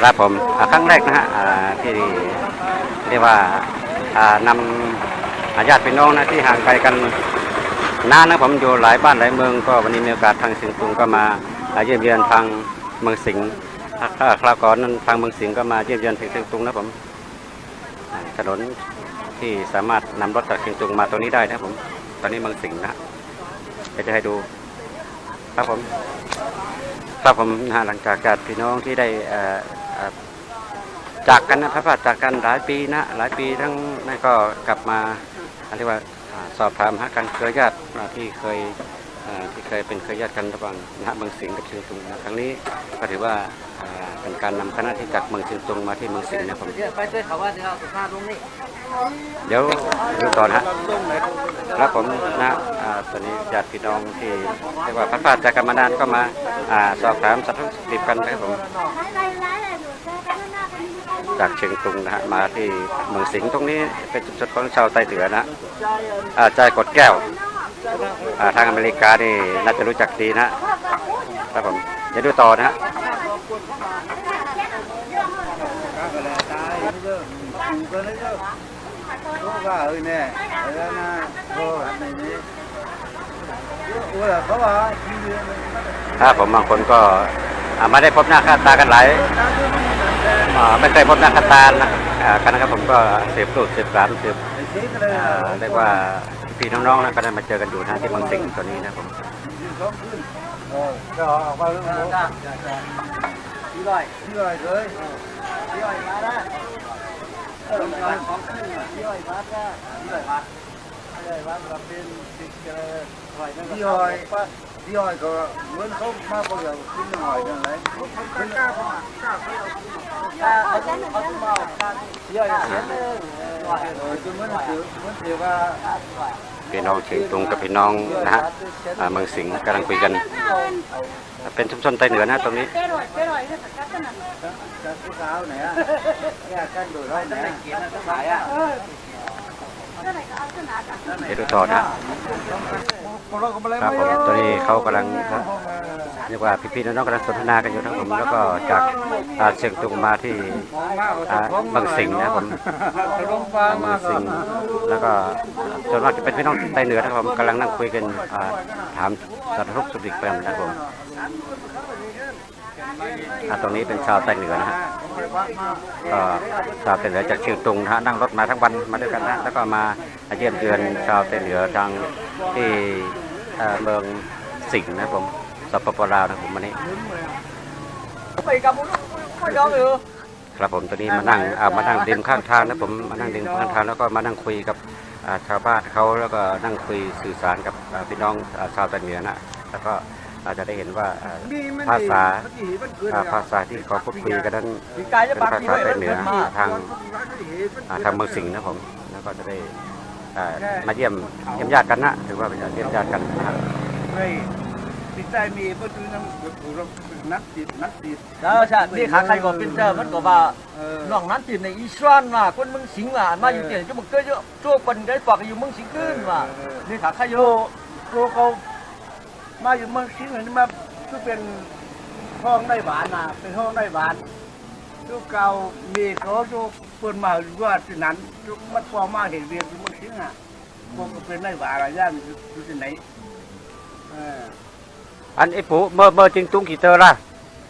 ครับผมครั้งแรกนะฮะที่เรียกว่านำอาญาติพี่น้องนะที่ห่างไกลกันนานนะผมอยู่หลายบ้านหลายเมืองก็วันนี้มีโอกาสทางสิงห์ตุงก็มาอ่าเยี่ยมเยือนทางเมืองสิงห์ถ้าคราวก่อนนั้นทางเมืองสิงห์ก็มาเยี่ยมเยือนถึงสิงห์ตุงนะผมถนนที่สามารถนำรถจากสิงห์ตุงมาตรงนี้ได้นะผม ตอนนี้เมืองสิงห์นะเดี๋ยวจะให้ดู ครับผม ครับผมนะหลังจากการพี่น้องที่ได้จากกันนะพระบาจากกันหลายปีนะหลายปีทั้งนั่นก็กลับมาเรียกว่าสอบถามหากันเครือญาติอ่าที่เคย ที่เคยเป็นเครือญาติกันระหว่างนะฮะเมืองสิงห์กับเชียงตุงนะครั้งนี้ก็ถือว่าอ่าเป็นการนำคณะที่จากเมืองเชียงตุงมาที่เมืองสิงห์นะผมไปด้วยเขาว่าจะเอาสุภาพลงนี่เดี๋ยวดูก่อนฮะครับผมนะอ่าตอนนี้ญาติพี่น้องที่เรียกว่าพระพรากจากกันมานานก็มาอ่าสอบถามสารทุกข์สุขดิบกันนะครับผมจากเชียงตุงนะฮะมาที่เมืองสิงห์ตรงนี้เป็นจุดชดของชาวไต้เหนือนะอ่าใจกดแก้วอ่า ทางอเมริกานี่น่าจะรู้จักดีนะครับผมเดี๋ยวดูต่อนะฮะถ้าผมบางคนก็าไม่ได้พบหน้าค่าตากันหลายไม่เคยพบหน้าค่าตานะอ่ากันนะครับผมก็เสียบลูกเสียบหลานเสียบเรียกว่า พี่น้องๆนะก็ได้มาเจอกันอยู่นะที่เมืองสิงตัวนี้นะผมพี่ร้อย đi rồi rồi พี่ร้อยมาได้เออมาของขึ้นพี่อยมาได้พี่ร้อยมา đi rồi đi rồi có muốn không mà bao giờ xin hỏi rằng đấy ถ้าขาต้องเขาต้องมาพี่ร้อยเสียหนึ่ง rồi tôi muốn hiểu muốn hiểu và พี่น้องเชียงตุงกับพี่น้องนะฮะเมืองสิงห์กำลังคุยกัน เป็นชุมชนไต้เหนือนะตรงนี้เดี๋ยวดูต่อนะครับผมตอนนี้เขากำลัง เรียกว่าพี่ๆน้องๆกำลังสนทนากันอยู่ทั้งผมแล้วก็จากเชียงตุงมาที่อ่าเมืองสิงห์นะผม Rong อ่า pha เมืองสิงห์แล้วก็ส่วนมากจะเป็นพี่น้องไต้เหนือนะครับผมกำลังนั่งคุยกันถามสารทุกข์สุดิบกันนะครับผมตรงนี้เป็นชาวไต้เหนือนะฮะก็ชาวเตนเหนือจากเชียงตุงนะฮะนั่งรถมาทั้งวันมาด้วยกันนะแล้วก็มาเยี่ยมเยือนชาวเตนเหนือทางที่เมืองสิงห์นะครับผม สปปลาวนะครับผมวันนี้ ไปกับมึงไม่ยอมเลยครับผมตอนนี้มานั่งอ่ามานั่งริมข้างทางนะผมมานั่งริมข้างทางแล้วก็มานั่งคุยกับอ่าชาวบ้านเขาแล้วก็นั่งคุยสื่อสารกับอ่าพี่น้องอ่าชาวเตนเหนือนะแล้วก็อาจจะได้เห็นว่าอ่าภาษาอ่าภาษาที่เขาพูดคุยกันนั้นพี่กายจะเป็นปากภาพี่ษาไว้ไต้มันเหนือมาทางอ่าทางเมืองสิงห์นะผมแล้วก็จะได้อ่ามาเยี่ยมเยี่ยมญาติกันนะถือว่าเป็นการเยี่ยมญาติกันนะครับ đây thì tay mì bất cứ năm của nó nát thịt nát thịt แล้วใช่นี่ขาใครก็เป็นเจ้ามันก็ว่า ờ น้องนั้นติดในอีสานว่าคนมืองสิงว่ามาอยู่เตียนจะมึงเกิดเยอะชั่วคนได้ปากอยู่มืองสิงขึ้นว่านี่ขาใครอยู่ cô cô mà dùng măng xíu này mà cứ เป็นห้องได้หวานน่ะเป็นห้องได้หวานทุกเก่ามีเขาทุกเปิดมาว่าที่นั้นทุกมัดพอมาเห็นเรียนทุกมันซิงอะพวกเป็นได้หวานอะไรย่านอยู่ที่ไหนเออ อันไอ้ปู่เมื่อเมื่อจิงตุงกี่เตอร์ล่ะ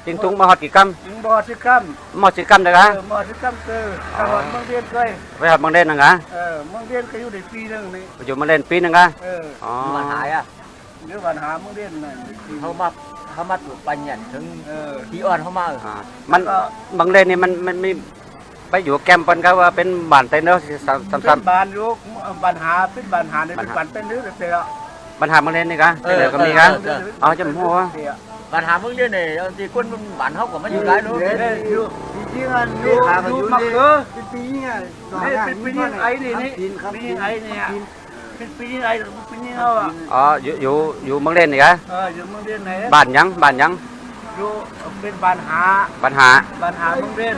จิงตุงมาฮอดกี่กัมถึงบ่อที่กั้มมาสิกัมเลยกะเออบ่อที่กั้มเจอตลอดเมืองเรียนเคยไปหัดบางเล่นนะกะเออเมืองเรียนก็อยู่ในปีหนึงนี่อยู่มาเล่นปีหนึงกะเอออ๋อมาหายอะเดี๋ยววันหาเมืองเรียนน่ะเขามาเขามาถูกปัญญาถึงเออที่อ่อนเขามาอ่ามันบางเล่นนี่มันมันมีไปอยู่แกมป์เปิ้นเขาว่าเป็นบ้านไต้เนอร์ซ้ำเป็นซ้ำบานอยู่ปัญหาเป็นปัญหาในเป็นปันเป็นนึกแต่ละๆปัญ หาบางเล่นนี่กะไต้เนอร์ก็มีกะอ๋อจำหัวปัญหาเมืองเดียวนี่ที่คนมันบ้านเขาก็มาอยู่หลายรู้อยู่จริงๆอันนี้อยู่มักเกอเป็นปีไงเป็นปีไอ้นี่นี่ปีไอ้เนี่ยเป็นปีไอ้ปีนี้เอาอะอ๋ออยู่อยู่อยู่เมืองเล่นนี่กะเอออยู่เมืองเรียนไหนบ้านหยังบ้านหยังอยู่เป็นปัญหาปัญหาปัญหาเมืองเรียน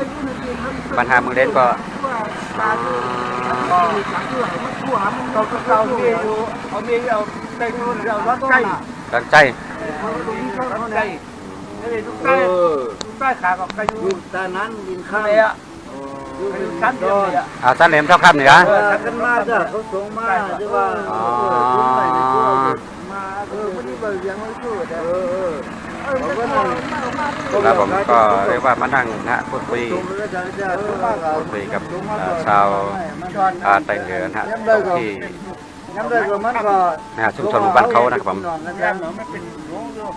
ปัญหาเมืองเล่นก็ก็เราก็เราเมียอยู่เอาเมียเอา ได้ดูเราวัดใจตั้งใจวัดใจนี่ทุกใจใต้ขากับกระยูอยู่ตานั้นดินข้างเลยอะอยู่กระดิยูนชั้นดเดียวอเลยนอะเอาท่านเหลมเท่าคำเนี่ยนะเออทักกันมาจ้ะเขาส่งมาใช่ว่าอ๋อเออคุณไปในตัวมาเออไม่ได้บอกยังไม่พูดเออเออเขาก็นั่งครับผมก็เรียกว่ามานั่งนะฮะพูดคุยส่งแล้วจะจะเออพูดคุยกับเอ่อชาวอาไตเหนือนะฮะที่ ย้ำเลยก็มันก็นะฮะชุมชนหมู่บ้านเขานะครับผมยังไม่เป็นหลวงอยู่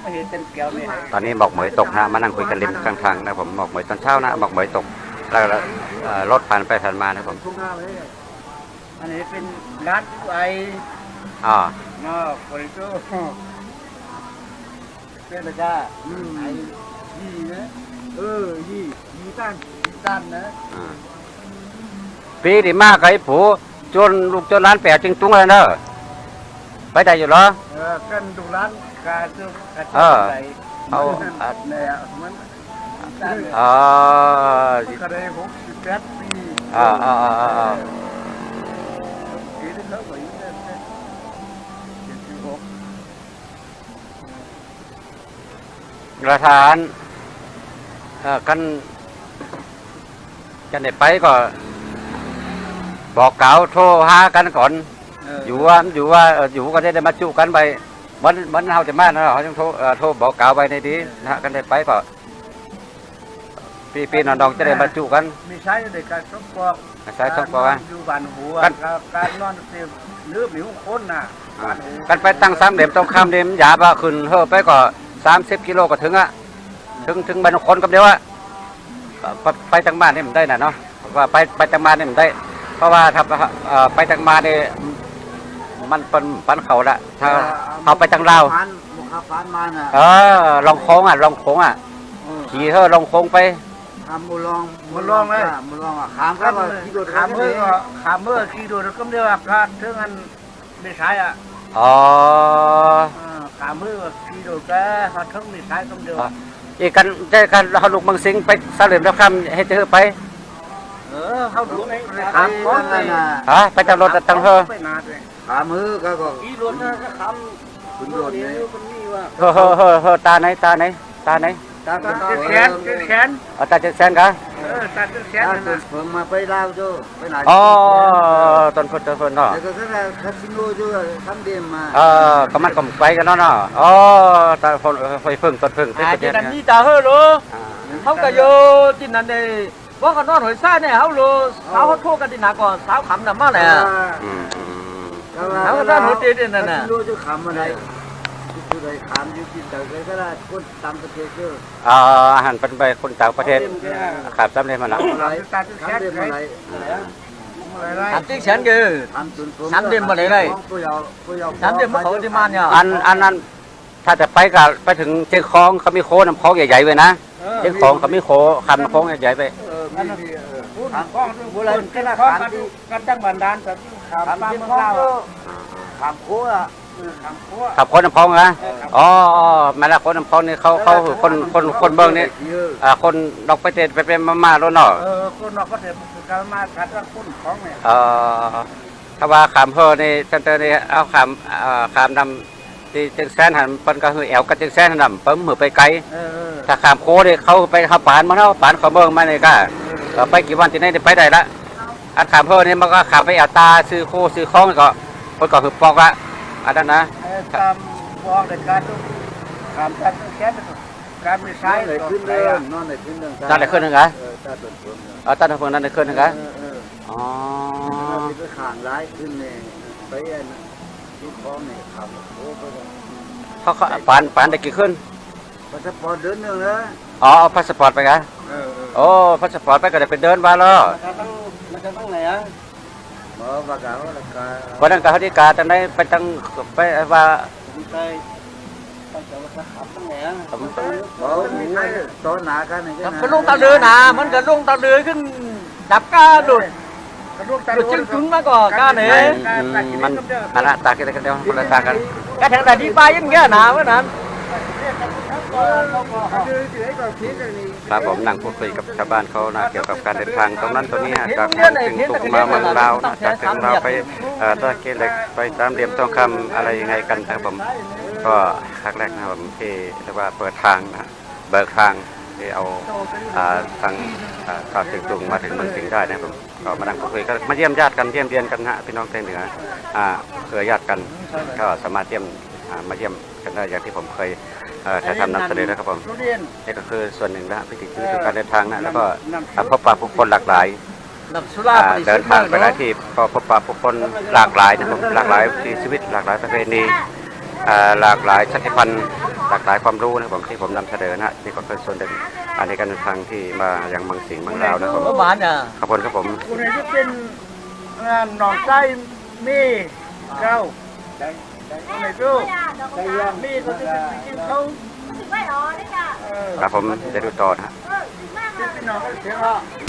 ไม่เห็นเป็นแก้วเลยตอนนี้หมอกเหมยตกนะฮะมานั่งคุยกันริมข้างทางนะครับผมหมอกเหมยตอนเช้านะหมอกเหมยตกแล้วก็เอ่อรถผ่านไปผ่านมานะครับผมทุ่งนาเลยอันนี้เป็นร้านไออ๋อมาบริโภคเป็นอะไรจ้าอืมไอยี่นะเออยี่ยี่ตันยี่ตันนะ อ่าปีดีมากไอ้ผู้ จนลูกจนร้านแปดจึงตุ้งเลยเนอะไปได้อยู่เหรอ เออกันดูร้านกาจุกาเออไรเอา เนี่ยมันตันอ๋อก็ได้หกสิบแปดปีอ่าอ่าอ่าอ่าปีที่เขาไปอยู่เนี่ยเจ็ดสิบหกกระฐานเอ่อกันกันได้ไปก็ บอกเกล่าวโทรหากันก่อน อยู่ว่าอยู่ว่าเอ่ออยู่ก็ได้ได้มาจุกันไปวันวันเฮาจะมาเนาะเขาต้องโทรเอ่อโทรบอกกล่าวไว้ในดีนะฮะกันได้ไปก็พี่พี่น้องๆจะได้มาจุกัน มีใช้ในการสมปองใช้สมปองอะอยู่บ้านหัวกันการนอนเต็มเนื้อผิวคนน่ะบ้านหัวกันไปตั้งสามเหลี่ยมตรงข้ามเหลี่ยมหยาบะขึ้นเฮ้อไปก็สามสิบกิโลก็ถึงอะถึงถึงบ้านคนกับเดียวอะไปไปทางบ้านนี่มันได้น่ะเนาะว่าไปไปทางบ้านนี่มันได้ เพราะว่าถ้าเอ่อไปทางมาเนี่ยมันเป็นปันเขาละถ้าเขาไปทางลาวฟันบุคฟันมาน่ะเออลองโค้งอะลองโค้งอะขี่เฮ้อลองโค้งไปทำบุลองบุลองเลยบุลองอะขามข้าก็มที่โดดขามเมื่อก็ขามเมื่อขี่ดูแล้วก็เรียกว่าพลาดถึงอันไม่ใช้อะอ๋อขามเมื่อขี่ดูก็พอถึงไม่ใช้ก็เดียวอีกกันได้กันเขาลูกเมังสิงไปสามเหลี่ยมแล้วข้ามให้เธอไป เออเขาดูในขามก้อนนั่นน่ะฮะไปทางรถทางเฮ้อไปนานเลยขามมือก็ก็ขี่รถนะก็ขามขุนโดดเลยมันมีว่าเฮ้อเฮ้อเฮ้อเฮ้อตาไหนตาไหนตาไหนตาก็แขนแขนเอาตาจะแซนกะเออตัดแขนตานั่นตัวนะผมมาไปลาวจ้ไปไหนอ๋อต้นพนต้นพนเนาะแต่ก็แค่คาสิโนจ้ทำเดมมาเออก็มันก็ไปกันเนาะเนาะอ๋อตาพนไฟพึ่งต้นพึ่งอ่าที่ที่ประเทศนั่นเนี่ยนี่ตาเฮอโลอ่าเขาก็โยที่นั่นเลย ว่ากันนอนหอยซ่าเนี่ยเขาโลสาวเขาโทษกันที่หนาก่อนสาวขำน่ะมาเลยอะอืมอืมเขาก็ได้หัวเตี้ยนั่นน่ะรู้จะขำอะไรคืออะไรขำอยู่ที่แต่ก็ได้คนต่างประเทศเยอะอ่าอาหารเป็นไปคนต่างประเทศขาดสำเร็จมาแล้วอะไรทำเดมอะไรทำติ๊กแสนคือทำจนผมทำเดมมาเลยเลยทำเดี๋ยวมาเขาที่มาเนี่ยอันอันนั้นถ้าจะไปกับไปถึงเชียงคองเขามีโค้น้ำคลองใหญ่ๆไว้นะเชียงคองเขามีโค้คำน้ำคลองใหญ่ๆไปเออ มีมีเออพูดกล้องโบราณก็ละขามกันตั้งบันดาลแต่ขามทำตามที่เมืองพ่อลาวขำโค้อะขามขัวขับค้น้ำคลองนะอ๋อแม่ละค้น้ำคลองนี่เขาเขาคนคนคนเบิ้งนี่อ่าคนดอกไปเตะไปเป็นมาๆแล้วเนาะเออคนนอกก็เตด็กการมาขัดรักคุณของเนี่ยเอ่อถ้าว่าขามเฮอในเซนเตอร์นี่เอาขามอ่อขามนำ ที่จึงแซนหันเปิ้นก็คือแอวกับจึงแซนหันนำเปิ้มมือไปไกลเออเออถ้าขามโค้นี่เขาไปเขาปานมาเนาะปานเขาเบิ้งมานี่ก็เออไปกี่วันที่ไหนได้ไปได้ละอันขามเฮอนี่มันก็ขามไปแอวตาซื้อโคซื้อของก็เพิ่นก็คือปอกละอันนั้นนะตามบอกในการดูขามตัดแค่การไม่ใช้ใช้เลเลยยขึ้ขึ้นนเลเลยยนอนเลยขึ้นเรื่องนั่นได้ขึ้นหนึงเหรอเออตาตุ่นตุ่นเอาตั้งแต่เพิ่นนั้นได้ขึ้นหนึงเหรอเออเอออ๋อที่ไปข่างร้ายขึ้นเนี่ยไปอัน ที่คล้องเนี่ยขับโอ้ไปเลยเขาเขาปานปานได้กี่ขึ้นพาสปอร์ตเดินหนึ่งนะอ๋อเอาพาสปอร์ตไปกะเออเออโอ้พาสปอร์ตไปก็ได้ไปเดินมาแล้วมันจะต้องมันจะต้องไหนอะหมอว่ากล่าวว่าราคาวันนั้นก็เขาที่กาจังได้ไปจังไปว่าดีใจตั้งแต่ว่าจะขับต้องไหนอะผมหมอมีใครตอนหนากันนี่ก็ลงตาเรือนะมันก็ลงตาเรือขึ้นดับก้าหลุดกระดู กตาหลุดจึงถึงมาก่อนก้าเนี่ยมันอันละตากันกันเดียวคนละตากันก็แทงแต่ดีไปยังแก่หนาเมื่อนั้นครับผมนั่งพูดคุยกับชาวบ้านเขานะเกี่ยวกับการเดินทางตรงนั้นตรงนี้จากเมืองถึงตุกมาเมืองลาวนะจากถึงเราวไปเอ่อตะเกียเหล็กไปตามเหลี่ยมทองคำอะไรยังไงกันนะครับผมก็ครั้งแรกนะครับผมที่เรียกว่าเปิดทางนะเบิกทาง ที่เอาทางอ่าข่าวเสียงตุงมาถึงเมืองสิงห์ได้นะครับผมก็มานั่งพูดคุยก็มาเยี่ยมญาติกันเยี่ยมเยียนกันนะฮะพี่น้องไทยเหนืออ่าเครือญาติกันก็สามารถเยี่ยมมาเยี่ยมกันได้อย่างที่ผมเคยถ่ายทำนำเสนอนะครับผมนี่ก็คือส่วนหนึ่งนะพิธีชีวิตการเดินทางนะแล้วก็พบปะผู้คนหลากหลายเดินทางไปหลายที่ก็พบปะผู้คนหลากหลายนะครับหลากหลายวิถีชีวิตหลากหลายประเพณีหลากหลายชาติพันธุ์ หลากหลายความรู้นะครับผมที่ผมนำเสนอนะฮะนี่ก็คือส่วนหนึ่งอ่าในการเดินทางที่มาอย่างเมืองสิงห์เมืองลาวนะครับผประมมาณน่ะขอบคุณครับผม คุณไหนจะเป็นงานหนองไส้มีเจ้าคุณไหนจู้มีก็จะเป็นกินเขาเออครับผมจะดูต่อนะฮะพี่น้องก็เสียงอะ